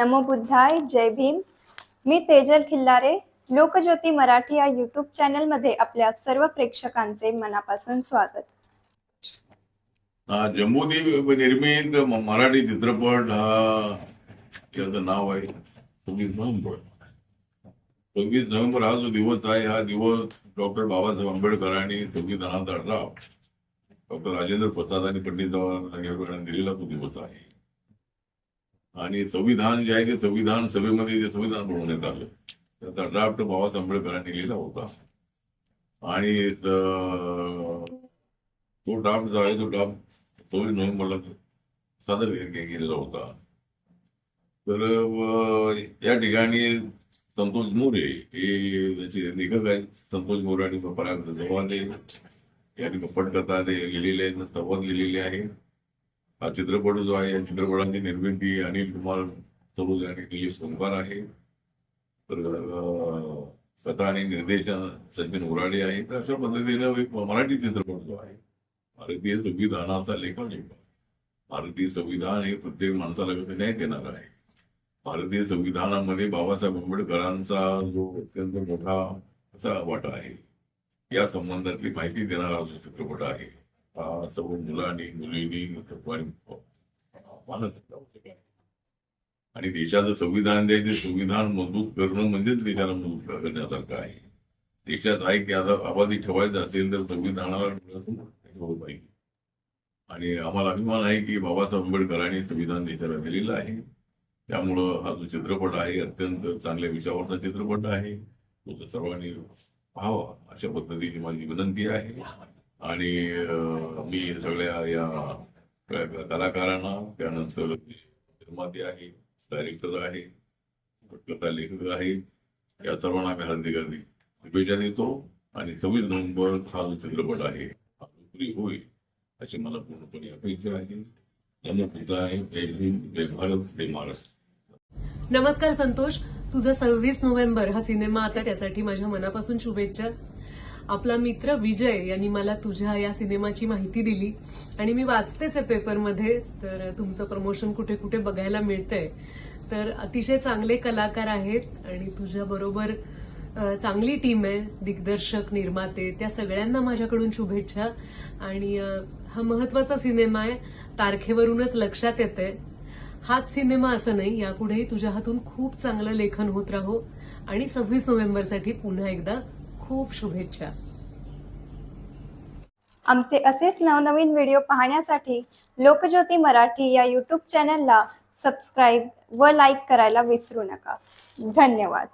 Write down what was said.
नमो बुद्धाय जय भीम. मी तेजल खिल्लारे लोकज्योती मराठी या युट्यूब चॅनलमध्ये आपल्या सर्व प्रेक्षकांचे मनापासून स्वागत. हा निर्मित मराठी चित्रपट हा त्याचं नाव आहे सव्वीस नोव्हेंबर. सव्वीस नोव्हेंबर हा जो दिवस आहे हा दिवस डॉक्टर बाबासाहेब आंबेडकरांनी संविधानाचा ड्राव डॉक्टर राजेंद्र प्रसाद आणि पंडित जवाहरलाल नेहरू यांना दिलेला तो दिवस आहे. आणि संविधान जे आहे ते संविधान सभेमध्ये जे संविधान बनवण्यात आलं त्याचा ड्राफ्ट बाबा आंबेडकरांनी लिहिला होता. आणि तो ड्राफ्ट जो आहे तो ड्राफ्ट सव्वीस नोव्हेंबरला सादर केलेला होता. तर या ठिकाणी संतोष मोरे हे त्याचे लेखक आहेत संतोष मोरे आणि पराग जवाने यांनी पटकथा ते लिहिलेले आहेत संवाद लिहिलेले आहेत हा चित्रपट जो आहे या चित्रपटाची निर्मिती अनिल कुमार सरोज आणि निलेश सोमकार आहे तर कथा आणि निर्देशन सचिन उराडे आहे तर अशा पद्धतीनं एक मराठी चित्रपट जो आहे भारतीय संविधानाचा लेखन भारतीय संविधान हे प्रत्येक माणसाला कसं न्याय देणार आहे. भारतीय संविधानामध्ये बाबासाहेब आंबेडकरांचा जो अत्यंत मोठा असा वाटा आहे या संबंधातली माहिती देणारा जो चित्रपट आहे. सर्व मुलांनी मुलींनी सर्वांनी आणि देशाचं संविधान द्यायचे संविधान मजबूत करणं म्हणजेच देशाला मजबूत करण्यासारखं आहे. देशात आहे की आता आबादी ठेवायचं असेल तर संविधानाला पाहिजे. आणि आम्हाला अभिमान आहे की बाबासाहेब आंबेडकरांनी संविधान देशाला दिलेलं आहे. त्यामुळं हा जो चित्रपट आहे अत्यंत चांगल्या विषयावरचा चित्रपट आहे. तो सर्वांनी पाहावा अशा पद्धतीची माझी विनंती आहे. आणि मी सगळ्या या कलाकारांना त्यानंतर निर्माते आहे डायरेक्टर आहे पटकथा लेखक आहे या सर्वांना मी हार्दिक हार्दिक शुभेच्छा देतो. आणि सव्वीस नोव्हेंबर हा जो चित्रपट आहे हा होईल अशी मला पूर्णपणे अपेक्षा आहे. त्यांना आहे. जय हिंद जय भारत जय महाराष्ट्र. नमस्कार संतोष. तुझा सव्वीस नोव्हेंबर हा सिनेमा आता त्यासाठी माझ्या मनापासून शुभेच्छा. आपला मित्र विजय यांनी मला तुझ्या या सिनेमाची माहिती दिली. आणि मी वाचतेच आहे पेपरमध्ये तर तुमचं प्रमोशन कुठे कुठे बघायला मिळतंय. तर अतिशय चांगले कलाकार आहेत आणि तुझ्या बरोबर चांगली टीम आहे दिग्दर्शक निर्माते त्या सगळ्यांना माझ्याकडून शुभेच्छा. आणि हा महत्त्वाचा सिनेमा आहे तारखेवरूनच लक्षात येतंय. हाच सिनेमा असं नाही यापुढेही तुझ्या हातून खूप चांगलं लेखन होत राहो. आणि सव्वीस नोव्हेंबरसाठी पुन्हा एकदा खूप शुभेच्छा. आमचे असेच नवनवीन व्हिडिओ पाहण्यासाठी लोकज्योती मराठी या यूट्यूब चॅनलला सबस्क्राईब व लाईक करायला विसरू नका. धन्यवाद.